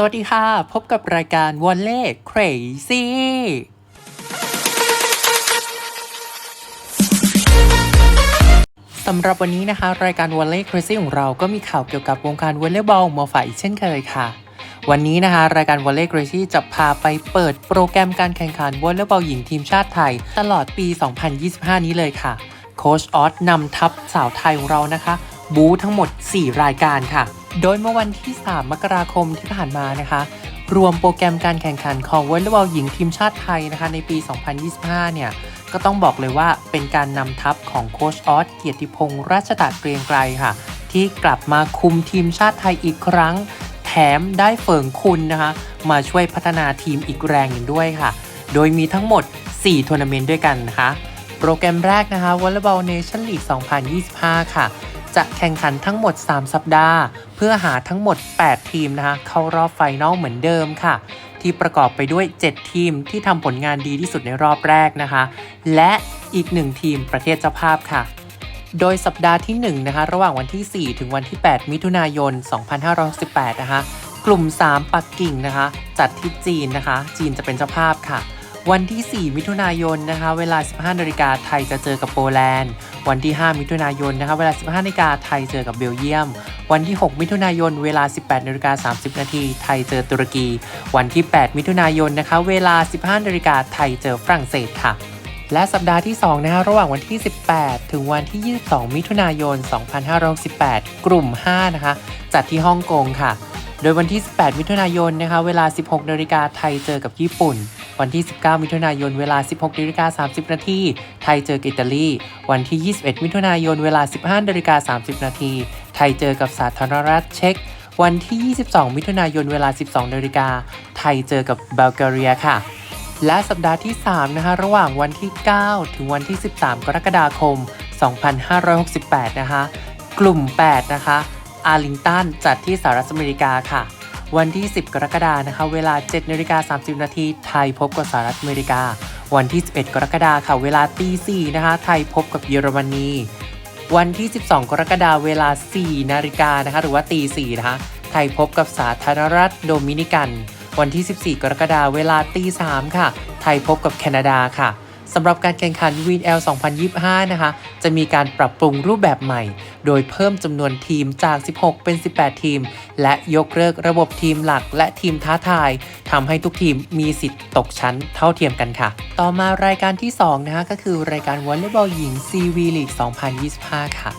สวัสดีค่ะ พบกับรายการวอลเล่ Crazy สำหรับวันนี้นะคะ รายการวอลเล่ Crazy ของเราก็มีข่าวเกี่ยวกับวงการวอลเลย์บอลมาฝากอีกเช่นเคยค่ะ วันนี้นะคะ รายการวอลเล่ Crazy จะพาไปเปิดโปรแกรมการแข่งขันวอลเลย์บอลหญิงทีมชาติไทย ตลอดปี 2025 นี้เลยค่ะ โค้ชออสนำทัพสาวไทยของเรานะคะ บูทั้งหมด 4 รายการค่ะ โดยเมื่อวันที่ 3 มกราคมที่ผ่านมานะคะ รวมโปรแกรมการแข่งขันของวอลเลย์บอลหญิงทีมชาติไทยนะคะในปี 2025 เนี่ย ก็ต้องบอกเลยว่าเป็นการนำทัพของโค้ชออสเกียรติพงษ์ราชตาเกรียงไกรค่ะ ที่กลับมาคุมทีมชาติไทยอีกครั้ง แถมได้เฟิงคุณนะคะ มาช่วยพัฒนาทีมอีกแรงหนึ่งด้วยค่ะ โดยมีทั้งหมด 4 ทัวร์นาเมนต์ด้วยกันนะคะ โปรแกรมแรกนะคะวอลเลย์บอลเนชั่นลีก 2025 ค่ะ จะแข่งขันทั้งหมด 3 สัปดาห์ เพื่อหาทั้งหมด 8 ทีมนะคะเข้ารอบไฟนอลเหมือนเดิมค่ะ ที่ประกอบไปด้วย 7 ทีมที่ทำผลงานดีที่สุดในรอบแรกนะคะ และอีก 1 ทีมประเทศเจ้าภาพค่ะโดยสัปดาห์ที่1นะคะระหว่างวันที่ 4 ถึงวันที่ 8 มิถุนายน 2568นะคะ กลุ่ม 3 ปักกิ่งนะคะ จัดที่จีนนะคะ จีนจะเป็นเจ้าภาพค่ะ วันที่ 4 มิถุนายนนะคะ เวลา 15นาฬิกาไทยจะเจอกับโปแลนด์ วันที่ 5 มิถุนายนนะคะเวลา 15นาฬิกาไทยเจอกับเบลเยียม วันที่ 6 มิถุนายน เวลา 18นาฬิกา30 นาทีไทยเจอตุรกี วันที่ 8 มิถุนายนนะคะเวลา 15นาฬิกาไทยเจอฝรั่งเศสค่ะและสัปดาห์ที่ 2 นะคะระหว่างวันที่ 18 ถึงวันที่ 22 มิถุนายน 2568กลุ่ม 5 นะคะ จัดที่ฮ่องกงค่ะ โดยวันที่ 18 มิถุนายนนะคะเวลา 16นาฬิกาไทยเจอกับญี่ปุ่น วันที่ 19 มิถุนายนเวลา 16นาฬิกา30 นาทีไทยเจอกับอิตาลี วันที่ 21 มิถุนายนเวลา 15นาฬิกา30 นาทีไทยเจอกับสาธารณรัฐเช็กวันที่ 22 มิถุนายนเวลา 12นาฬิกาไทยเจอกับบัลแกเรียค่ะ และสัปดาห์ที่ 3 นะคะ ระหว่างวันที่ 9 ถึงวันที่ 13 กรกฎาคม 2568 นะคะ กลุ่ม 8 นะคะ อาร์ลิงตันจัดที่สหรัฐอเมริกาค่ะ วันที่ 10 กรกฎานะคะ เวลา7นาฬิกา30 นาทีไทยพบกับสหรัฐอเมริกา วันที่ 11 กรกฎาค่ะ เวลาตี4นะคะ ไทยพบกับเยอรมนี วันที่ 12 กรกฎาเวลา 4 นาฬิกานะคะ หรือว่าตี4นะคะ ไทยพบกับสาธารณรัฐโดมินิกัน วันที่ 14 กรกฎาเวลาตี3ค่ะ ไทยพบกับแคนาดาค่ะสำหรับการแข่งขัน VNL 2025 นะคะ จะมีการปรับปรุงรูปแบบใหม่ โดยเพิ่มจำนวนทีมจาก 16 เป็น 18 ทีม และยกเลิกระบบทีมหลักและทีมท้าทายทำให้ทุกทีมมีสิทธิ์ตกชั้นเท่าเทียมกันค่ะ ต่อมารายการที่ 2 นะคะก็คือรายการวอลเลย์บอลหญิง CV League 2025 ค่ะ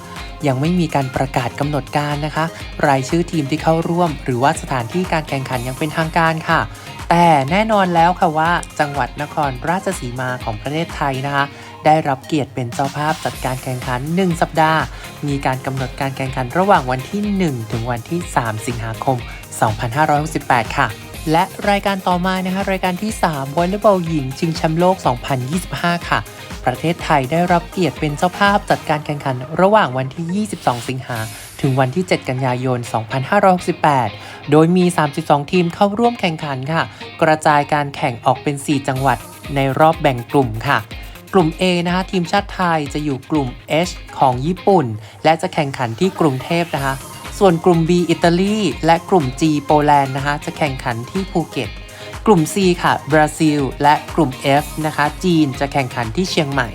ยังไม่มีการประกาศกำหนดการนะคะ รายชื่อทีมที่เข้าร่วม หรือว่าสถานที่การแข่งขันยังเป็นทางการค่ะ แต่แน่นอนแล้วค่ะว่าจังหวัดนครราชสีมาของประเทศไทยนะคะ ได้รับเกียรติเป็นเจ้าภาพจัดการแข่งขัน 1 สัปดาห์ มีการกำหนดการแข่งขันระหว่างวันที่ 1 ถึงวันที่ 3 สิงหาคม 2568 ค่ะ และรายการต่อมานะคะรายการที่ 3วอลเลย์บอลหญิงชิงแชมป์โลก 2025 ค่ะ ประเทศไทยได้รับเกียรติเป็นเจ้าภาพจัดการแข่งขัน ระหว่างวันที่ 22 สิงหาถึงวันที่ 7 กันยายน 2568 โดยมี 32 ทีมเข้าร่วมแข่งขันค่ะ กระจายการแข่งออกเป็น 4 จังหวัดในรอบแบ่งกลุ่มค่ะ กลุ่ม A นะคะทีมชาติไทยจะอยู่กลุ่ม H ของญี่ปุ่น และจะแข่งขันที่กรุงเทพนะคะ ส่วนกลุ่ม B อิตาลีและกลุ่ม G โปแลนด์นะคะจะแข่งขันที่ภูเก็ต กลุ่ม C ค่ะบราซิล และกลุ่ม F นะคะจีนจะแข่งขันที่เชียงใหม่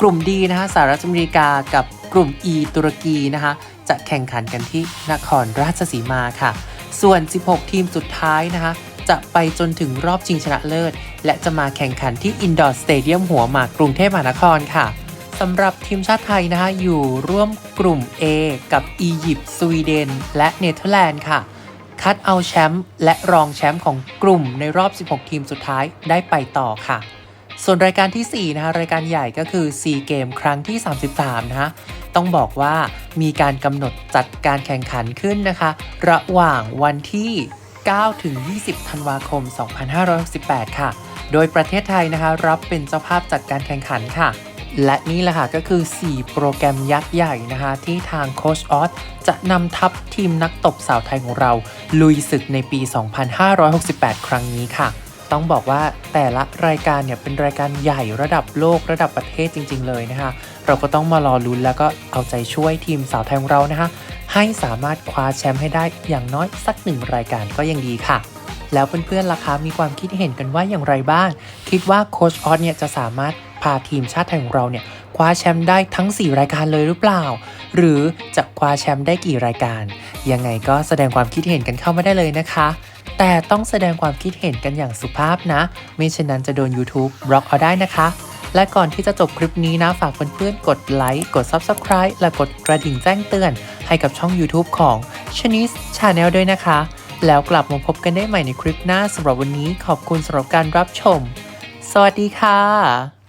กลุ่ม D นะคะสหรัฐอเมริกากับกลุ่ม E ตุรกีนะคะจะแข่งขันกันที่นครราชสีมาค่ะ ส่วน 16 ทีมสุดท้ายนะคะ จะไปจนถึงรอบชิงชนะเลิศ และจะมาแข่งขันที่อินดอร์สเตเดียมหัวหมากกรุงเทพมหานครค่ะสำหรับทีมชาติไทยนะคะอยู่ร่วมกลุ่ม A กับอียิปต์สวีเดน และเนเธอร์แลนด์ค่ะ คัดเอาแชมป์และรองแชมป์ของกลุ่มในรอบ 16 ทีมสุดท้ายได้ไปต่อค่ะ ส่วนรายการที่ 4 นะคะรายการใหญ่ก็คือ 4 เกมครั้งที่ 33 นะคะต้องบอกว่ามีการกำหนดจัดการแข่งขันขึ้นนะคะ ระหว่างวันที่ 9 ถึง 20 ธันวาคม 2568 ค่ะ โดยประเทศไทยนะคะ รับเป็นเจ้าภาพจัดการแข่งขันค่ะ และนี่แหละค่ะก็คือ 4 โปรแกรมยักษ์ใหญ่นะคะ ที่ทางโคชออสจะนำทัพทีมนักตบสาวไทยของเรา ลุยศึกในปี 2568 ครั้งนี้ค่ะ ต้องบอกว่าแต่ละรายการเนี่ยเป็นรายการใหญ่ระดับโลกระดับประเทศจริง ๆ เลยนะคะเราก็ต้องมารอลุ้นแล้วก็เอาใจช่วยทีมสาวไทยของเรานะคะให้สามารถคว้าแชมป์ให้ได้อย่างน้อยสักหนึ่งรายการก็ยังดีค่ะ แล้วเพื่อนๆล่ะคะมีความคิดเห็นกันว่าอย่างไรบ้าง คิดว่าโค้ชออสเนี่ยจะสามารถพาทีมชาติไทยของเราเนี่ยคว้าแชมป์ได้ทั้ง 4 รายการเลยหรือเปล่า หรือจะคว้าแชมป์ได้กี่รายการ ยังไงก็แสดงความคิดเห็นกันเข้ามาได้เลยนะคะ แต่ต้องแสดงความคิดเห็นกันอย่างสุภาพนะ ไม่เช่นนั้นจะโดน YouTube บล็อกเอาได้นะคะ และก่อนที่จะจบคลิปนี้นะ ฝากเพื่อนๆกดไลค์ กด Subscribe และกดกระดิ่งแจ้งเตือน ให้กับช่อง YouTube ของ c h a n e s Channel ด้วยนะคะ แล้วกลับมาพบกันได้ใหม่ในคลิปหน้าสำหรับวันนี้ขอบคุณสำหรับการรับชม สวัสดีค่ะ